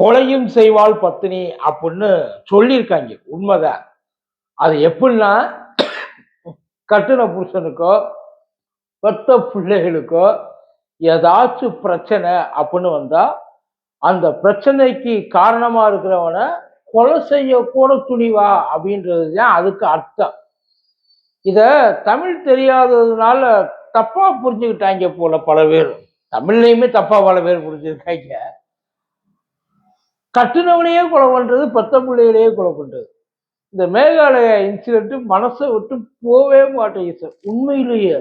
கொலையும் செய்வாள் பத்தினி அப்படின்னு சொல்லியிருக்காங்க. உண்மைதான். அது எப்படின்னா கட்டுன புருஷனுக்கோ பெத்த பிள்ளைகளுக்கோ ஏதாச்சும் பிரச்சனை அப்படின்னு வந்தா அந்த பிரச்சனைக்கு காரணமா இருக்கிறவனை கொலை செய்யக்கூட துணிவா அப்படின்றது தான் அதுக்கு அர்த்தம். இதை தமிழ் தெரியாததுனால தப்பாக புரிஞ்சுக்கிட்டாங்க போல பல பேர். தமிழ்லையுமே தப்பாக பல பேர் புரிஞ்சுக்கிட்டாங்க. கட்டுனவனையே கொலை பண்ணுறது பெத்த பிள்ளைகளையே கொலை பண்ணுறது இந்த மேகாலயா இன்சிடென்ட் மனசை விட்டு போவே மாட்டேங்குது சார் உண்மையிலேயே.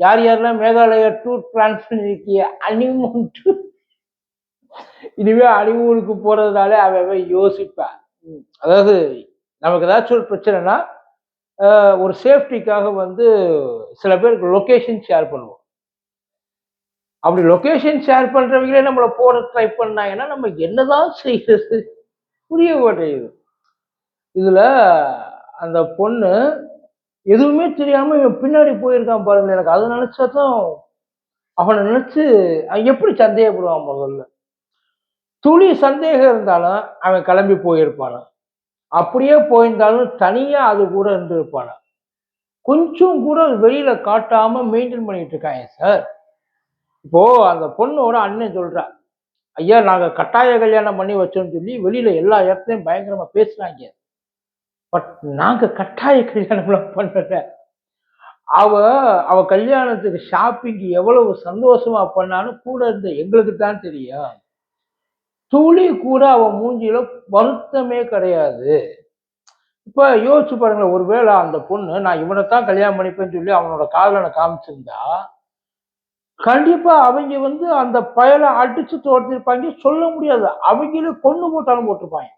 யார் யாரெல்லாம் மேகாலயா டூர் பிளான் பண்ணிருக்கிய அனிமூன் டூர் இனிமே அனிமூனுக்கு போகிறதுனாலே அவன் அவன் யோசிப்பான். அதாவது நமக்கு ஏதாச்சும் ஒரு பிரச்சனைனா ஒரு சேஃப்டிக்காக வந்து சில பேருக்கு லொக்கேஷன் ஷேர் பண்ணுவோம். அப்படி லொக்கேஷன் ஷேர் பண்ணுறவங்களே நம்மளை போட ட்ரை பண்ணாங்கன்னா நம்ம என்னதான் செய்யறது? புரிய மாட்டேங்குது. இதில் அந்த பொண்ணு எதுவுமே தெரியாமல் இவன் பின்னாடி போயிருக்கான் பாருங்க. எனக்கு அதை நினைச்சாதான் அவனை நினச்சி அவன் எப்படி சந்தேகப்படுவான் முதல்ல? துளி சந்தேகம் இருந்தாலும் அவன் கிளம்பி போயிருப்பான? அப்படியே போயிருந்தாலும் தனியாக அது கூட இருந்திருப்பான? கொஞ்சம் கூட வெளியில் காட்டாமல் மெயின்டைன் பண்ணிட்டு இருக்காங்க சார் இப்போ அந்த பொண்ணோட அண்ணன் சொல்றா ஐயா நாங்க கட்டாய கல்யாணம் பண்ணி வச்சோம்னு சொல்லி வெளியில எல்லா இடத்துலையும் பயங்கரமா பேசுறாங்க பட் நாங்க கட்டாய கல்யாணம்லாம் பண்ணல. அவ அவ கல்யாணத்துக்கு ஷாப்பிங் எவ்வளவு சந்தோஷமா பண்ணான்னு கூட இருந்த எங்களுக்கு தான் தெரியும். துளி கூட அவ மூஞ்சியில வருத்தமே கிடையாது. இப்ப யோசிச்சு பாருங்களேன் ஒருவேளை அந்த பொண்ணு நான் இவனை தான் கல்யாணம் பண்ணிப்பேன்னு சொல்லி அவனோட காதலனை காமிச்சிருந்தா கண்டிப்பா அவங்க வந்து அந்த பயலை அடிச்சு தோர்த்திருப்பாங்க. சொல்ல முடியாது. அவங்களே கொண்டு போட்டாலும் போட்டிருப்பாங்க.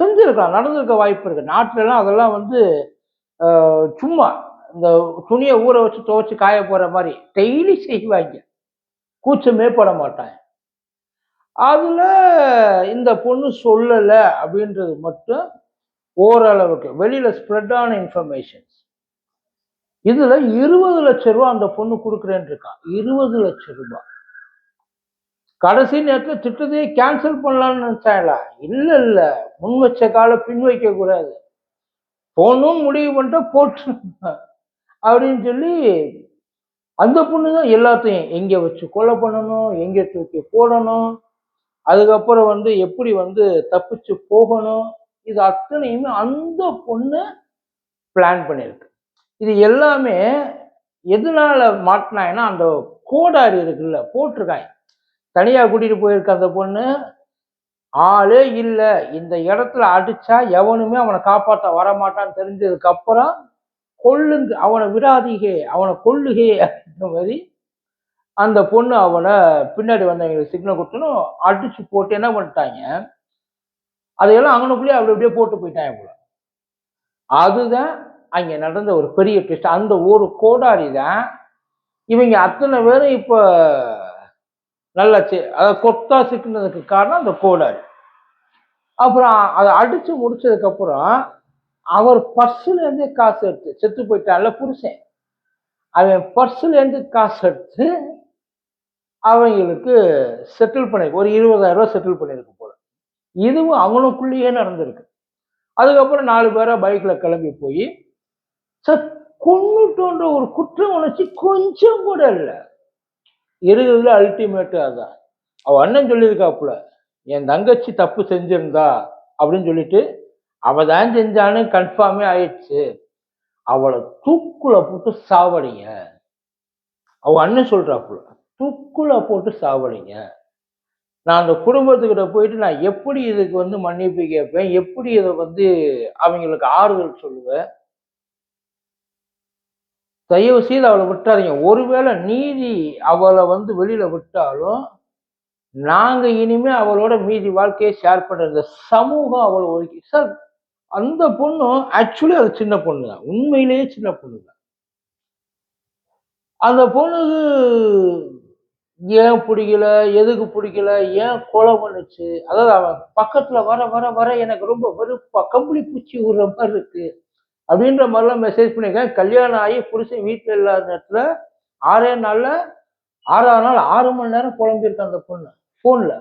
செஞ்சிருக்கலாம். நடந்திருக்க வாய்ப்பு இருக்கு. நாட்டிலலாம் அதெல்லாம் வந்து சும்மா இந்த துணியை ஊற வச்சு துவைச்சு காய போற மாதிரி டெய்லி செய்வாங்க. கூச்சமே பட மாட்டாங்க. அதுல இந்த பொண்ணு சொல்லலை அப்படின்றது மட்டும் ஓரளவுக்கு வெளியில ஸ்ப்ரெட் ஆன இன்ஃபர்மேஷன்ஸ் இதுல இருபது லட்சம் ரூபா அந்த பொண்ணு கொடுக்குறேன்னு இருக்கான் இருபது லட்சம் ரூபாய் கடைசி நேரத்துல திட்டத்தையே கேன்சல் பண்ணலாம்னு நினைச்சாங்களா இல்ல இல்ல. முன் வச்ச காலை பின் வைக்க கூடாது. போகணும் முடிவு பண்ணிட்டா போட்டு அப்படின்னு சொல்லி அந்த பொண்ணு தான் எல்லாத்தையும் எங்க வச்சு கொலை பண்ணணும் எங்க தூக்கி போடணும் அதுக்கப்புறம் வந்து எப்படி வந்து தப்பிச்சு போகணும் இது அத்தனையுமே அந்த பொண்ணு பிளான் பண்ணியிருக்கு இது எல்லாமே எதனால மாட்டினாங்கன்னா அந்த கோடாரி இருக்குல்ல போட்டிருக்காங்க தனியாக கூட்டிட்டு போயிருக்க அந்த பொண்ணு. ஆளே இல்லை. இந்த இடத்துல அடிச்சா எவனுமே அவனை காப்பாற்ற வரமாட்டான்னு தெரிஞ்சதுக்கு அப்புறம் கொள்ளுங்க அவனை விடாதீகே அவனை கொள்ளுகே அப்படின்ற மாதிரி அந்த பொண்ணு அவனை பின்னாடி வந்தவங்களுக்கு சிக்னல் கொடுத்தனும் அடிச்சு போட்டு என்ன பண்ணிட்டாங்க? அதையெல்லாம் அங்கனுக்குள்ளேயே அப்படி அப்படியே போட்டு போயிட்டாங்க போல. அதுதான் அங்கே நடந்த ஒரு பெரிய ட்விஸ்ட் அந்த ஒரு கோடாரி தான் இவங்க அத்தனை பேரும் இப்போ நல்லா செ அதாவது கொத்தா சிக்கினதுக்கு காரணம் அந்த கோடாரி. அப்புறம் அதை அடித்து முடிச்சதுக்கப்புறம் அவர் பர்ஸ்லேருந்து காசு எடுத்து செத்து போயிட்டான்ல புருஷன். அவன் பர்ஸுலேருந்து காசு எடுத்து அவங்களுக்கு செட்டில் பண்ணி ஒரு இருபதாயிரம் ரூபா செட்டில் பண்ணியிருக்கு போல. இதுவும் அவனுக்குள்ளேயே நடந்திருக்கு. அதுக்கப்புறம் நாலு பேராக பைக்கில் கிளம்பி போய் சார் கொண்டுட்டோன்ற ஒரு குற்ற உணர்ச்சி கொஞ்சம் கூட இல்லை. இருக்கிறதுல அல்டிமேட்டு அதான். அவள் அண்ணன் சொல்லியிருக்காப்புல என் தங்கச்சி தப்பு செஞ்சிருந்தா அப்படின்னு சொல்லிட்டு அவள் தான் செஞ்சான்னு கன்ஃபார்மே ஆயிடுச்சு. அவளை தூக்குல போட்டு சாவடிங்க. அவள் அண்ணன் சொல்கிறாப்புல தூக்குல போட்டு சாவடிங்க. நான் அந்த குடும்பத்துக்கிட்ட போயிட்டு நான் எப்படி இதுக்கு வந்து மன்னிப்பு கேட்பேன்? எப்படி இதை வந்து அவங்களுக்கு ஆறுதல் சொல்லுவேன்? தயவு செய்து அவளை விட்டாதீங்க ஒருவேளை நீதி அவளை வந்து வெளியில விட்டாலும் நாங்க இனிமே அவளோட மீதி வாழ்க்கையை ஷேர் பண்ணுறது சமூகம் அவளை ஒதுக்கி சார் அந்த பொண்ணும் ஆக்சுவலி அது சின்ன பொண்ணு தான். உண்மையிலேயே சின்ன பொண்ணு தான். அந்த பொண்ணுக்கு ஏன் பிடிக்கல எதுக்கு பிடிக்கல ஏன் கொலை பண்ணுச்சு? அதாவது அவன் பக்கத்துல வர வர வர எனக்கு ரொம்ப வெறுப்பா கம்பளி பூச்சி விடுற மாதிரி இருக்கு. அப்படின்ற மாதிரிலாம் மெசேஜ் பண்ணியிருக்கேன் கல்யாணம் ஆகி புருஷன் வீட்டில் இல்லாத நேரத்தில் ஆறே நாளில் ஆறாவது நாள் ஆறு மணி நேரம் புலம்பியிருக்கேன் அந்த பொண்ணு. ஃபோனில்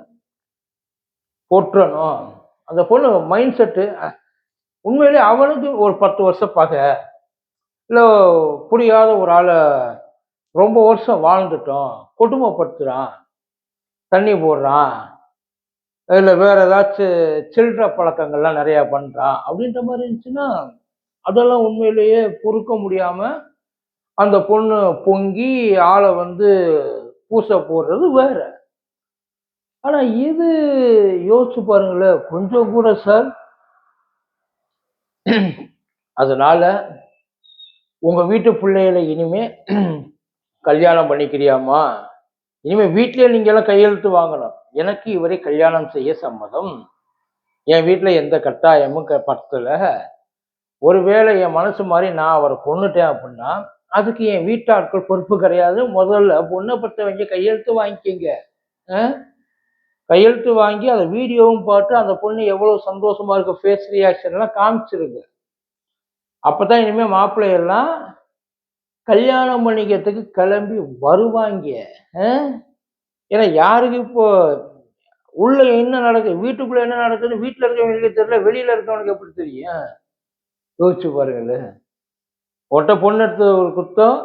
போட்டுறணும் அந்த பொண்ணு மைண்ட் செட்டு உண்மையிலே அவனுக்கு ஒரு பத்து வருஷம் பகை இல்லை புரியாத ஒரு ஆளை ரொம்ப வருஷம் வாழ்ந்துட்டோம். கொடுமைப்படுத்துகிறான் தண்ணி போடுறான். இல்லை வேற ஏதாச்சும் சில்லற பழக்கங்கள்லாம் நிறையா பண்ணுறான் அப்படின்ற மாதிரி இருந்துச்சுன்னா அதெல்லாம் உண்மையிலேயே பொறுக்க முடியாமல் அந்த பொண்ணு பொங்கி ஆளை வந்து பூசை போடுறது வேற. ஆனா இது யோசிச்சு பாருங்களேன் கொஞ்சம் கூட சார். அதனால உங்க வீட்டு பிள்ளைகளை இனிமே கல்யாணம் பண்ணிக்கிறியாமா இனிமே வீட்டிலே நீங்க எல்லாம் கையெழுத்து வாங்கணும். எனக்கு இவரை கல்யாணம் செய்ய சம்மதம். என் வீட்டில் எந்த கட்டாயமும் க- பத்தல ஒருவேளை என் மனசு மாதிரி நான் அவரை கொன்னுட்டேன் அப்படின்னா அதுக்கு என் வீட்டாட்கள் பொறுப்பு கிடையாது. முதல்ல பொண்ணை பற்றவங்க கையெழுத்து வாங்கிக்கிங்க. ஆ? கையெழுத்து வாங்கி அதை வீடியோவும் பார்த்து அந்த பொண்ணு எவ்வளோ சந்தோஷமா இருக்க ஃபேஸ் ரியாக்ஷன் எல்லாம் காமிச்சிருங்க. அப்போ தான் இனிமேல் மாப்பிள்ளையெல்லாம் கல்யாணம் பண்ணிக்கிறதுக்கு கிளம்பி வருவாங்க. ஏன்னா யாருக்கு இப்போ உள்ள என்ன நடக்குது வீட்டுக்குள்ள என்ன நடக்குதுன்னு வீட்டில் இருக்கவங்களுக்கு தெரியல வெளியில இருக்கவனுக்கு எப்படி தெரியும்? யோசிச்சு பாருங்களேன் ஒட்ட பொண்ணு எடுத்தது ஒரு குத்தம்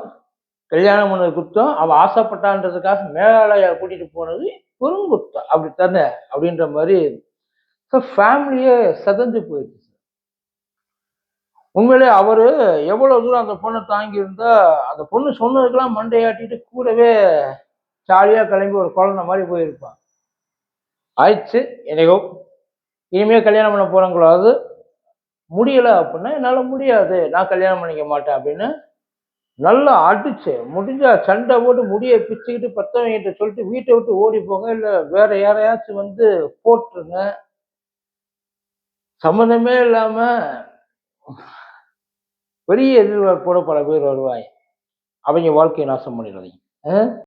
கல்யாணம் பண்ணது குத்தம் அவள் ஆசைப்பட்டான்றதுக்காக மேலாளையா கூட்டிட்டு போனது பெருங்குத்தம் அப்படித்தானே? அப்படின்ற மாதிரி ஃபேமிலியே சதஞ்சு போயிடுச்சு உண்மையிலே அவர் எவ்வளோ தூரம் அந்த பொண்ணை தாங்கியிருந்தா அந்த பொண்ணு சொன்னதுக்கெல்லாம் மண்டையாட்டிட்டு கூடவே ஜாலியாக கிளம்பி ஒரு குழந்தை மாதிரி போயிருப்பான். ஆயிடுச்சு. எனக்கோ இனிமேல் கல்யாணம் பண்ண போறவங்களாவது முடியலை அப்படின்னா என்னால் முடியாது. நான் கல்யாணம் பண்ணிக்க மாட்டேன் அப்படின்னு நல்லா அடிச்சு முடிஞ்சா சண்டை போட்டு முடியை பிச்சுக்கிட்டு பத்தவங்கிட்ட சொல்லிட்டு வீட்டை விட்டு ஓடி போங்க இல்லை வேற யாரையாச்சும் வந்து போட்டுருங்க. சம்மந்தமே இல்லாமல் பெரிய எதிர்பார்ப்போட பல பேர் வருவாய் அவங்க வாழ்க்கையை நாசம் பண்ணிடுறீங்க